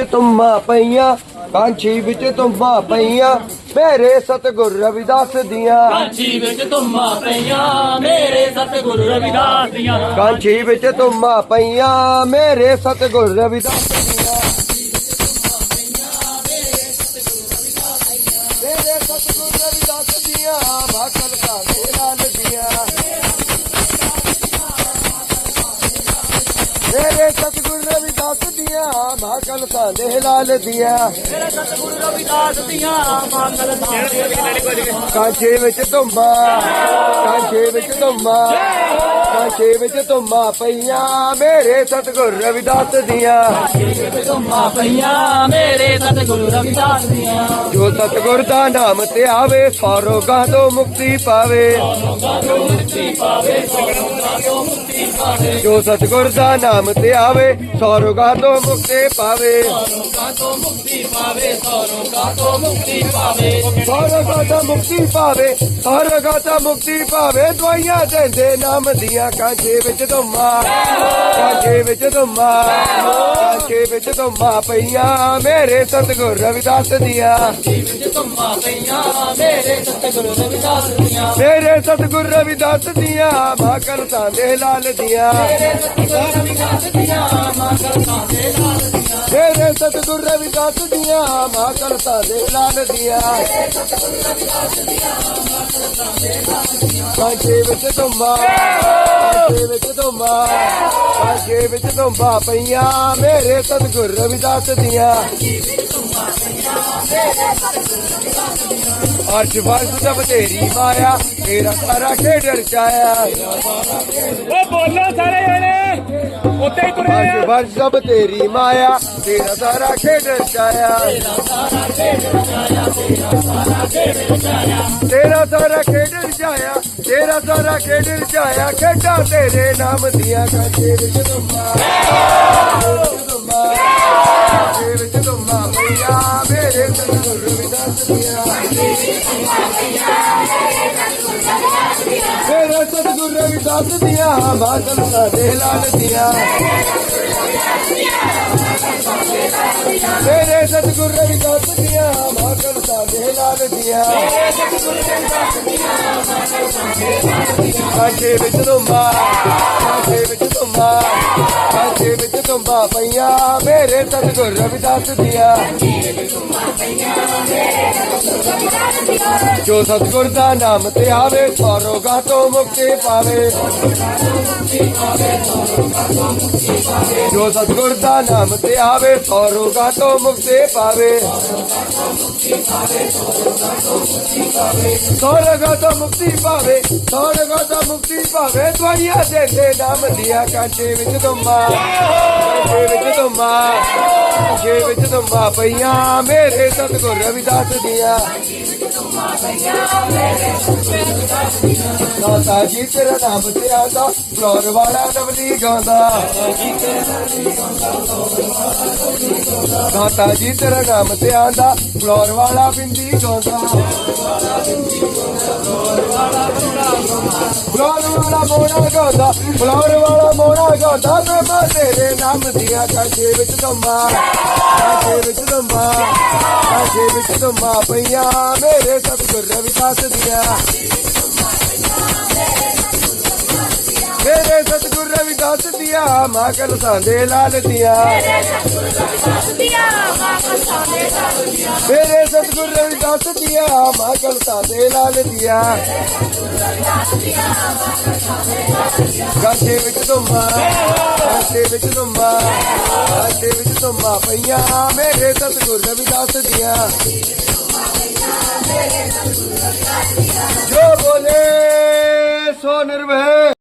ਤੁਮਾਂ ਪਈਆਂ ਕਾਂਛੀ ਵਿੱਚ ਤੁਮਾਂ ਪਈਆਂ ਮੇਰੇ ਸਤਿਗੁਰ ਰਵਿਦਾਸ ਦੀਆਂ। ਕਾਂਚੀ ਵਿੱਚ ਤੁਮਾਂ ਪਈਆਂ ਮੇਰੇ ਸਤਿਗੁਰੂ ਰਵਿਦਾਸ ਦੀਆਂ। ਕਾਂਛੀ ਵਿੱਚ ਤੁਮਾਂ ਪਈਆਂ ਮੇਰੇ ਸਤਿਗੁਰ ਰਵਿਦਾਸ ਦੀਆਂ ਮੇਰੇ ਸਤਿਗੁਰ ਰਵਿਦਾਸ ਦੀਆਂ ਮੇਰੇ ਸਤਿਗੁਰ ਰਵਿਦਾਸ ਦੀਆਂ ਭਾਕਲ ਕਾਹੇ ਲਾਲ ਦੀਆਂ। ਮੇਰੇ ਸਤਿਗੁਰੂ ਰਵਿਦਾਸ ਦੀਆਂ ਮੰਗਲ ਸਾਹਿਬ ਕਾਂਛੇ ਵਿੱਚ ਤੁੰਬਾ ਕਾਂਛੇ ਵਿੱਚ ਤੁੰਬਾ ਕਾਂਛੇ ਵਿੱਚ ਤੁੰਬਾ ਪਈਆਂ, ਮੇਰੇ ਸਤਿਗੁਰ ਰਵਿਦਾਸ ਦੀਆਂ। ਤੁਮਾਂ ਪਈਆਂ ਮੇਰੇ ਸਤਿਗੁਰੂ ਰਵਿਦਾਸ ਦੀਆਂ ਜੋ ਸਤਿਗੁਰ ਦਾ ਨਾਮ ਤੇ ਆਵੇ ਸੌ ਰੋਗਾਂ ਤੋਂ ਮੁਕਤੀ ਪਾਵੇ। ਜੋ ਸਤਿਗੁਰ ਦਾ ਨਾਮ ਤੇ ਆਵੇ ਸੌ ਤੋਂ ਮੁਕਤੀ ਪਾਵੇ। ਰੋਗਾਂ ਤੋਂ ਮੁਕਤੀ ਪਾਵੇ ਸੋ ਰੋਗਾਂ ਤੋਂ ਮੁਕਤੀ ਪਾਵੇ ਸੌ ਤੋਂ ਮੁਕਤੀ ਪਾਵੇ ਸੌ ਤੋਂ ਮੁਕਤੀ ਪਾਵੇ। ਦਵਾਈਆਂ ਦਿੰਦੇ ਨਾਮ ਦੀਆਂ। ਕਾਂਛੇ ਵਿੱਚ ਤੁੰਬਾ ਕਾਂਛੇ ਵਿੱਚ ਤੁੰਬਾ ਕਾਂਛੇ ਵਿੱਚ ਤੁੰਬਾ ਪਈਆਂ। ਮੇਰੇ ਸਤਿਗੁਰ ਰਵਿਦਾਸ ਦੀਆਂ। ਵਿੱਚ ਤੁਮਾਂ ਪਈਆਂ। ਮੇਰੇ ਸਤਿਗੁਰੂ ਰਵਿਦਾਸ ਦੀਆਂ। ਮੇਰੇ ਸਤਿਗੁਰ ਰਵਿਦਾਸ ਦੀਆਂ ਲਾਲ ਦੀਆਂ। ਰਵਿਦਾਸ ਦੀਆਂ ਮੰਗਲ ਸਾਹਿਬ ਲਾਲ ਦੀਆਂ। ਮੇਰੇ ਸਤਿਗੁਰ ਰਵਿਦਾਸ ਦੀਆਂ ਭਾਕਲ ਸਾਂਦੇ ਲਾਲ ਦੀਆਂ। ਕਾਂਛੇ ਵਿੱਚ ਤੁੰਬਾ ਕਾਂਛੇ ਵਿੱਚ ਤੁੰਬਾ ਕਾਂਛੇ ਵਿੱਚ ਤੁੰਬਾ ਪਈਆਂ। ਮੇਰੇ ਸਤਿਗੁਰ ਰਵਿਦਾਸ ਦੀਆਂ ਅਰਸ਼ ਵਰਸ ਦਾ ਬਤੇਰੀ ਮਾਇਆ ਤੇਰਾ ਸਾਰਾ ਖੇਡ ਰਚਾਇਆ ਓ ਬੋਲੋ ਸਾਰੇ ਜਣੇ ਉੱਤੇ ਹੀ ਤੁਰੇ ਅਰਸ਼ ਵਰਸ ਦਾ ਬਤੇਰੀ ਮਾਇਆ ਤੇਰਾ ਸਾਰਾ ਖੇਡ ਰਚਾਇਆ ਤੇਰਾ ਸਾਰਾ ਖੇਡ ਰਚਾਇਆ ਤੇਰਾ ਸਾਰਾ ਖੇਡ ਰਚਾਇਆ ਖੇਡਾਂ ਤੇਰੇ ਨਾਮ ਦੀਆਂ ਕਾਂਛੇ ਵਿੱਚ ਤੁਮਾ ਵਿੱਚ ਤੁਮਾ ਪਈਆ ਸਤਿਗੁਰ ਦੀਆਂ, ਬਾਦਲ ਸਾਡੇ ਲਾਲ ਦੀਆਂ। ਮੇਰੇ ਸਤਿਗੁਰ ਰਵਿਦਾਸ ਦੀਆਂ, ਬਾਦਲ ਸਾਡੇ ਲਾਲ ਦੀਆਂ। ਕਾਂਛੇ ਵਿੱਚ ਤੁੰਬਾ ਕਾਂਛੇ ਵਿੱਚ ਤੁੰਬਾ ਕਾਂਛੇ ਵਿੱਚ ਤੁੰਬਾ ਪਈਆਂ, ਮੇਰੇ ਸਤਿਗੁਰ ਰਵਿਦਾਸ ਦੀਆਂ। ਜੋ ਸਤਿਗੁਰ ਦਾ ਨਾਮ ਤੇ ਆਵੇ ਸੌ ਰੋਗਾਂ ਤੋਂ ਮੁਕਤੀ ਪਾਵੇ। ਜੋ ਸਤਿਗੁਰ ਦਾ ਨਾਮ ਤੇ ਆਵੇ ਸੌ ਤੋਂ ਮੁਕਤੀ ਪਾਵੇ। ਸੌ ਰੋਗਾਂ ਤੋਂ ਮੁਕਤੀ ਪਾਵੇ ਸੌ ਤੋਂ ਮੁਕਤੀ ਪਾਵੇ, ਦਵਾਈਆਂ ਦੇ ਦੇ ਨਾਮ ਦੀਆਂ ਕਾਂਟੇ ਵਿੱਚ ਤੁਮਾ ਕਾਂਟੇ ਵਿੱਚ ਤੁਮਾ ਕਾਂਟੇ ਵਿੱਚ ਤੁਮਾ ਪਈਆਂ, ਮੇਰੇ ਸਤਿਗੁਰ ਰਵਿਦਾਸ ਦੀਆਂ। ਦਾਤਾ ਜੀ ਤੇਰਾ ਨਾਮ ਤੇ ਆਂਦਾ ਫਲੋਰ ਵਾਲਾ ਨਵਲੀ ਗਾਉਂਦਾ। ਦਾਤਾ ਜੀ ਤੇਰਾ ਨਾਮ ਤੇ ਆਂਦਾ ਫਲੋਰ ਵਾਲਾ ਬਿੰਦੀ ਗਾਉਂਦਾ। ਫਲੋਰ ਵਾਲਾ ਮੋਣਾ ਗਾਉਂਦਾ, ਫਲੋਰ ਵਾਲਾ ਮੋਣਾ ਗਾਉਂਦਾ, ਮੈਂ ਤੇਰੇ ਨਾਮ ਦੀਆਂ ਕਾਸ਼ੇ ਵਿੱਚ ਤੁਮਾ ਕਾਸ਼ੇ ਵਿੱਚ ਤੁਮਾ ਕਾਸ਼ੇ ਵਿੱਚ ਤੁਮਾ ਪਈਆਂ ਮੇਰੇ ਸਤਿਗੁਰ ਰਵਿਦਾਸ ਦੀਆਂ ਰਵਿਦਾਸ ਦੀਆਂ ਮਾਗਲ ਸਾਂਦੇ ਲਾਲ ਦੀਆਂ। ਮੇਰੇ ਸਤਿਗੁਰ ਰਵਿਦਾਸ ਦੀਆਂ ਮਾਗਲ ਸਾਂਦੇ ਲਾਲ ਦੀਆਂ। ਗਾਛੇ ਵਿੱਚ ਤੁਮਾ ਗਾਛੇ ਵਿੱਚ ਤੁਮਾ ਗਾਛੇ ਵਿੱਚ ਤੁਮਾ ਪਈਆਂ ਮੇਰੇ ਸਤਿਗੁਰ ਰਵਿਦਾਸ ਦੀਆਂ। ਜੋ ਬੋਲੇ ਸੋ ਨਿਰਭੈ।